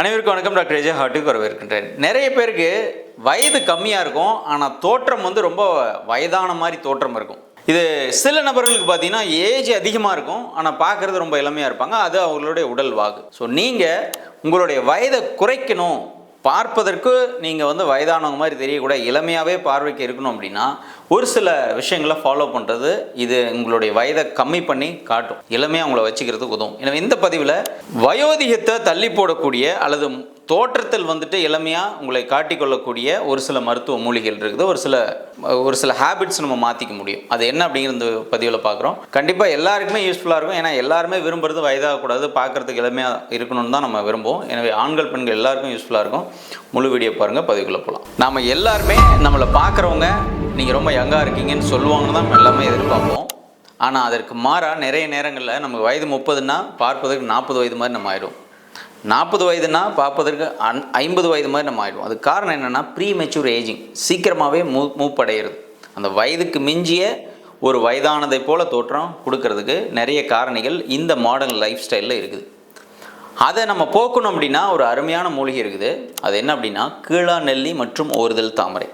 அனைவருக்கும் வணக்கம். டாக்டர் விஜய் ஹார்ட்டுக்கு வரவேற்கின்றேன். நிறைய பேருக்கு வயது கம்மியாக இருக்கும் ஆனால் தோற்றம் வந்து ரொம்ப வயதான மாதிரி தோற்றம் இருக்கும். இது சில நபர்களுக்கு பார்த்தீங்கன்னா ஏஜ் அதிகமாக இருக்கும் ஆனால் பார்க்குறது ரொம்ப இளமையாக இருப்பாங்க. அது அவங்களுடைய உடல் வாகு. ஸோ நீங்கள் உங்களுடைய வயதை குறைக்கணும் பார்ப்பதற்கு நீங்கள் வந்து வயதானவங்க மாதிரி தெரியக்கூட இளமையாகவே பார்வைக்கு இருக்கணும் அப்படின்னா ஒரு சில விஷயங்களை ஃபாலோ பண்ணுறது இது உங்களுடைய வயதை கம்மி பண்ணி காட்டும். இளமையாக உங்களை வச்சுக்கிறதுக்கு உதவும். எனவே இந்த பதிவில் வயோதிகத்தை தள்ளி போடக்கூடிய அல்லது தோற்றத்தில் வந்துட்டு இளமையாக உங்களை காட்டிக்கொள்ளக்கூடிய ஒரு சில மருத்துவ மூலிகைகள் இருக்குது. ஒரு சில ஒரு சில ஹேபிட்ஸ் நம்ம மாற்றிக்க முடியும். அது என்ன அப்படிங்கிற இந்த பதிவில் பார்க்குறோம். கண்டிப்பாக எல்லாருக்குமே யூஸ்ஃபுல்லாக இருக்கும். ஏன்னா எல்லாருமே விரும்புறது வயதாகக்கூடாது பார்க்குறதுக்கு இளமையாக இருக்கணும்னு தான் நம்ம விரும்புவோம். எனவே ஆண்கள் பெண்கள் எல்லாருக்கும் யூஸ்ஃபுல்லாக இருக்கும். முழு வீடியோ பாருங்கள் பதிவுக்குள்ளே போகலாம் நாம் எல்லாருமே நம்மளை பார்க்குறவங்க நீங்கள் ரொம்ப யங்காக இருக்கீங்கன்னு சொல்லுவாங்கன்னு தான் நம்ம எல்லாமே எதிர்பார்ப்போம். ஆனால் அதற்கு மாறாக நிறைய நேரங்களில் நமக்கு வயது முப்பதுன்னா பார்ப்பதற்கு நாற்பது வயது மாதிரி நம்ம ஆயிடும் நாற்பது வயதுனா பார்ப்பதற்கு அன் ஐம்பது வயது மாதிரி நம்ம ஆகிடும் அது காரணம் என்னென்னா ப்ரீ மெச்சூர் ஏஜிங் சீக்கிரமாகவே மூ மூப்படைகிறது அந்த வயதுக்கு மிஞ்சிய ஒரு வயதானதை போல தோற்றம் கொடுக்கறதுக்கு நிறைய காரணிகள் இந்த மாடர்ன் லைஃப் ஸ்டைலில் இருக்குது. அதை நம்ம போக்கணும் அப்படின்னா ஒரு அருமையான மூலிகை இருக்குது. அது என்ன அப்படின்னா கீழா நெல்லி மற்றும் ஓறுதல் தாமரை.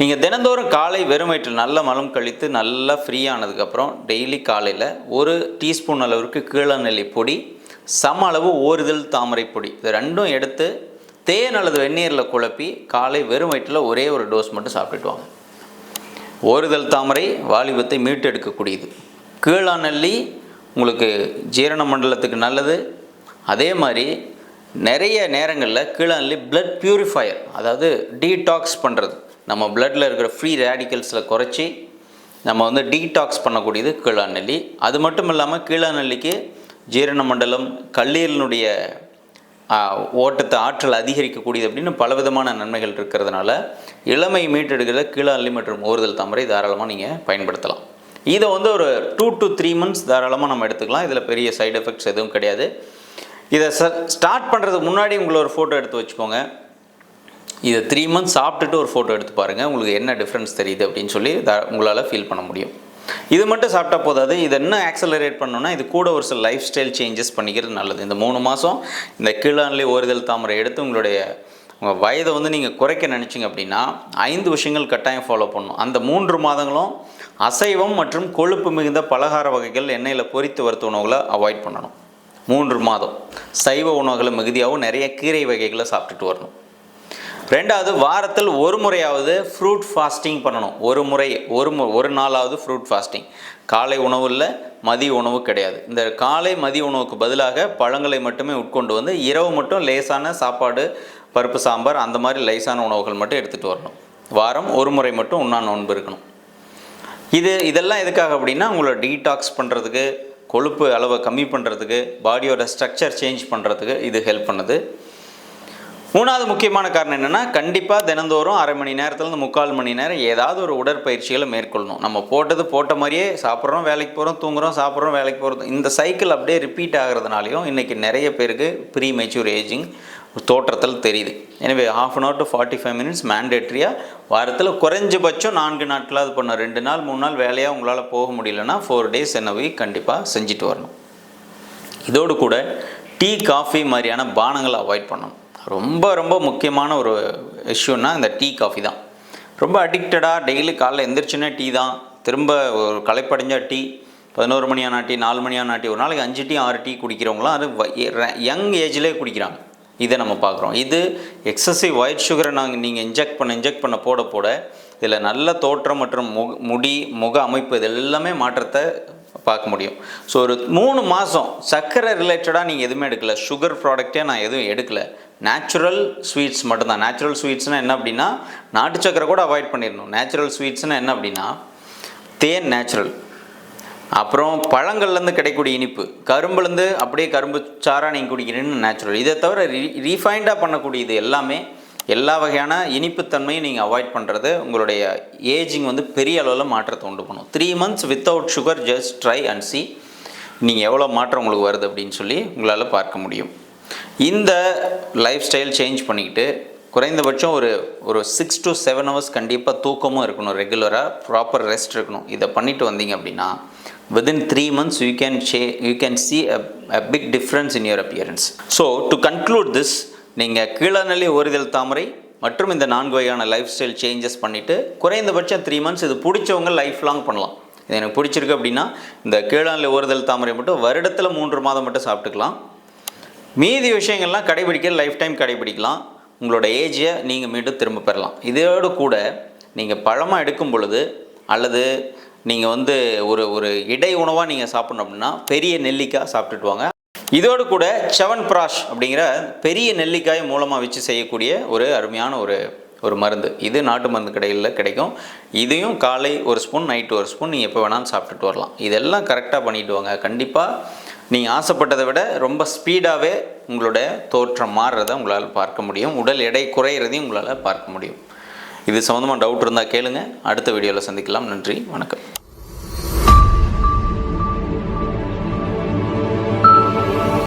நீங்கள் தினந்தோறும் காலை வெறும் வயிற்றில் நல்ல மலம் கழித்து நல்லா ஃப்ரீயானதுக்கப்புறம் டெய்லி காலையில் ஒரு டீஸ்பூன் அளவுக்கு கீழா நெல்லி பொடி சம அளவு ஓரிதழ் தாமரை பொடி. இது ரெண்டும் எடுத்து தேன் அல்லது வெந்நீரில் குழப்பி காலை வெறும் வயிற்றில் ஒரே ஒரு டோஸ் மட்டும் சாப்பிட்டுட்டு வாங்க. ஓரிதழ் தாமரை வாலிபத்தை மீட்டெடுக்கக்கூடியது. கீழா நெல்லி உங்களுக்கு ஜீரண மண்டலத்துக்கு நல்லது. அதே மாதிரி நிறைய நேரங்களில் கீழாநெல்லி பிளட் பியூரிஃபையர் அதாவது டீடாக்ஸ் பண்ணுறது நம்ம பிளட்டில் இருக்கிற ஃப்ரீ ரேடிக்கல்ஸில் குறைச்சி நம்ம வந்து டீடாக்ஸ் பண்ணக்கூடியது கீழாநெல்லி அது மட்டும் இல்லாமல் கீழாநெல்லிக்கு ஜீரண மண்டலம் கல்லீரலினுடைய ஓட்டத்தை ஆற்றல் அதிகரிக்கக்கூடியது அப்படின்னு பலவிதமான நன்மைகள் இருக்கிறதுனால இளமை மீட்டெடுக்கிற கீழாள்ளி மற்றும் ஓறுதல் தாமரை தாராளமாக நீங்கள் பயன்படுத்தலாம். இதை வந்து ஒரு டூ டு த்ரீ மந்த்ஸ் தாராளமாக நம்ம எடுத்துக்கலாம். இதில் பெரிய சைடு எஃபெக்ட்ஸ் எதுவும் கிடையாது. இதை ச ஸ்டார்ட் பண்ணுறதுக்கு முன்னாடி உங்களை ஒரு ஃபோட்டோ எடுத்து வச்சுக்கோங்க. இதை த்ரீ மந்த்ஸ் சாப்பிட்டுட்டு ஒரு ஃபோட்டோ எடுத்து பாருங்கள் உங்களுக்கு என்ன டிஃப்ரென்ஸ் தெரியுது அப்படின்னு சொல்லி உங்களால் ஃபீல் பண்ண முடியும். இது மட்டும் சாப்பிட்டா போதாது. இதை இன்னும் ஆக்சலரேட் பண்ணணும்னா இது கூட ஒரு சில லைஃப் ஸ்டைல் சேஞ்சஸ் பண்ணிக்கிறது நல்லது. இந்த மூணு மாதம் இந்த கீழான்லே ஓரிதழ் தாமரை எடுத்து உங்களுடைய உங்கள் வயதை வந்து நீங்கள் குறைக்க நினச்சிங்க அப்படின்னா ஐந்து விஷயங்கள் கட்டாயம் ஃபாலோ பண்ணணும். அந்த மூன்று மாதங்களும் அசைவம் மற்றும் கொழுப்பு மிகுந்த பலகார வகைகள் எண்ணெயில் பொரித்து வறுத்த உணவுகளை அவாய்ட் பண்ணணும். மூன்று மாதம். சைவ உணவுகளை மிகுதியாகவும் நிறைய கீரை வகைகளை சாப்பிட்டுட்டு வரணும். ரெண்டாவது வாரத்தில் ஒரு முறையாவது ஃப்ரூட் ஃபாஸ்டிங் பண்ணணும். ஒரு முறை ஒரு மு ஒரு நாளாவது ஃப்ரூட் ஃபாஸ்டிங் காலை உணவு இல்லை மதிய உணவு கிடையாது. இந்த காலை மதிய உணவுக்கு பதிலாக பழங்களை மட்டுமே உட்கொண்டு வந்து இரவு மட்டும் லேசான சாப்பாடு பருப்பு சாம்பார் அந்த மாதிரி லேசான உணவுகள் மட்டும் எடுத்துகிட்டு வரணும். வாரம் ஒரு முறை மட்டும் உண்ணா நோன்பு இருக்கணும். இது இதெல்லாம் எதுக்காக அப்படின்னா உங்களை டீடாக்ஸ் பண்ணுறதுக்கு கொழுப்பு அளவை கம்மி பண்ணுறதுக்கு பாடியோட ஸ்ட்ரக்சர் சேஞ்ச் பண்ணுறதுக்கு இது ஹெல்ப் பண்ணுது. மூணாவது முக்கியமான காரணம் என்னென்னா கண்டிப்பாக தினந்தோறும் அரை மணி நேரத்துலேருந்து முக்கால் மணி நேரம் ஏதாவது ஒரு உடற்பயிற்சிகளை மேற்கொள்ளணும். நம்ம போட்டது போட்ட மாதிரியே சாப்பிட்றோம் வேலைக்கு போகிறோம் தூங்குறோம் சாப்பிட்றோம் வேலைக்கு போகிறோம் இந்த சைக்கிள் அப்படியே ரிப்பீட் ஆகிறதுனாலையும் இன்றைக்கி நிறைய பேருக்கு ப்ரீ மெச்சூர் ஏஜிங் தோற்றத்தில் தெரியுது. எனவே half an hour to forty five minutes மேண்டேட்ரியாக வாரத்தில் குறைஞ்சபட்சம் நான்கு நாட்களாக அது பண்ண ரெண்டு நாள் மூணு நாள் வேலையாக உங்களால் போக முடியலன்னா ஃபோர் டேஸ் என்ன வீக் கண்டிப்பாக செஞ்சுட்டு வரணும். இதோடு கூட டீ காஃபி மாதிரியான பானங்களை அவாய்ட் பண்ணணும். ரொம்ப ரொம்ப முக்கியமான ஒரு இஷ்யூன்னா இந்த டீ காஃபி தான். ரொம்ப அடிக்டடாக டெய்லி காலைல எந்திரிச்சுன்னா டீ தான். திரும்ப ஒரு களைப்படைஞ்ச டீ பதினோரு மணியான டீ நாலு மணியான டீ ஒரு நாளைக்கு அஞ்சு டீ ஆறு டீ குடிக்கிறவங்களாம் அது யங் ஏஜ்லேயே குடிக்கிறாங்க. இதை நம்ம பார்க்குறோம். இது எக்ஸசிவ் ஒயிட் சுகரை நாங்கள் நீங்கள் இன்ஜெக்ட் பண்ண இன்ஜெக்ட் பண்ண போட போட இதில் நல்ல தோற்றம் மற்றும் முக முடி முக அமைப்பு இது எல்லாமே மாற்றத்தை பார்க்க முடியும். ஸோ ஒரு மூணு மாதம் சர்க்கரை ரிலேட்டடாக நீங்கள் எதுவுமே எடுக்கல. சுகர் ப்ராடக்டே நான் எதுவும் எடுக்கலை. நேச்சுரல் ஸ்வீட்ஸ் மட்டும்தான். நேச்சுரல் ஸ்வீட்ஸ்னால் என்ன அப்படின்னா நாட்டு சக்கரை கூட அவாய்ட் பண்ணிடணும். நேச்சுரல் ஸ்வீட்ஸ்னால் என்ன அப்படின்னா தேன் நேச்சுரல் அப்புறம் பழங்கள்லேருந்து கிடைக்கக்கூடிய இனிப்பு. கரும்புலேருந்து அப்படியே கரும்பு சாராக நீங்கள் குடிக்கிறீங்கன்னு நேச்சுரல் இதை தவிர ரீ ரீஃபைண்டாக பண்ணக்கூடியது எல்லாமே எல்லா வகையான இனிப்புத்தன்மையும் நீங்கள் அவாய்ட் பண்ணுறது உங்களுடைய ஏஜிங் வந்து பெரிய அளவில் மாற்றத்தை உண்டு பண்ணும். Three months without sugar just try and see நீங்கள் எவ்வளோ மாற்றம் உங்களுக்கு வருது அப்படின்னு சொல்லி உங்களால் பார்க்க முடியும். இந்த லைஃப் ஸ்டைல் சேஞ்ச் பண்ணிக்கிட்டு குறைந்தபட்சம் ஒரு ஒரு சிக்ஸ் டு செவன் ஹவர்ஸ் கண்டிப்பாக தூக்கமும் இருக்கணும் ரெகுலராக ப்ராப்பர் ரெஸ்ட் இருக்கணும். இதை பண்ணிட்டு வந்தீங்க அப்படின்னா within three months you can ஷே- you can see a big difference in your appearance so to conclude this நீங்கள் கீழநிலை ஓரிதல் தாமரை மற்றும் இந்த நான்கு வகையான லைஃப் ஸ்டைல் சேஞ்சஸ் பண்ணிவிட்டு குறைந்தபட்சம் த்ரீ மந்த்ஸ் இது பிடிச்சவங்க லைஃப் லாங் பண்ணலாம். இது எனக்கு பிடிச்சிருக்கு அப்படின்னா இந்த கீழநிலை ஓரிதல் தாமரை மட்டும் வருடத்தில் மூன்று மாதம் மட்டும் சாப்பிட்டுக்கலாம். மீதி விஷயங்கள்லாம் கடைபிடிக்க லைஃப் டைம் கடைபிடிக்கலாம். உங்களோட ஏஜை நீங்கள் மீண்டும் திரும்ப பெறலாம். இதோடு கூட நீங்கள் பழமாக எடுக்கும் பொழுது அல்லது நீங்கள் வந்து ஒரு ஒரு இடை உணவாக நீங்கள் சாப்பிடணும் அப்படின்னா பெரிய நெல்லிக்காய் சாப்பிட்டுட்டு வாங்க. இதோடு கூட செவன் பிராஷ் அப்படிங்கிற பெரிய நெல்லிக்காய் மூலமாக வச்சு செய்யக்கூடிய ஒரு அருமையான ஒரு ஒரு மருந்து. இது நாட்டு மருந்து கடையில் கிடைக்கும். இதையும் காலை ஒரு ஸ்பூன் நைட்டு ஒரு ஸ்பூன் நீங்கள் எப்போ வேணாலும் சாப்பிட்டுட்டு வரலாம். இதெல்லாம் கரெக்டாக பண்ணிவிட்டு வாங்க. கண்டிப்பாக நீங்கள் ஆசைப்பட்டதை விட ரொம்ப ஸ்பீடாகவே உங்களோட தோற்றம் மாறுறதை உங்களால் பார்க்க முடியும். உடல் எடை குறையிறதையும் உங்களால் பார்க்க முடியும். இது சம்மந்தமாக டவுட் இருந்தால் கேளுங்கள் அடுத்த வீடியோவில் சந்திக்கலாம். நன்றி. வணக்கம்.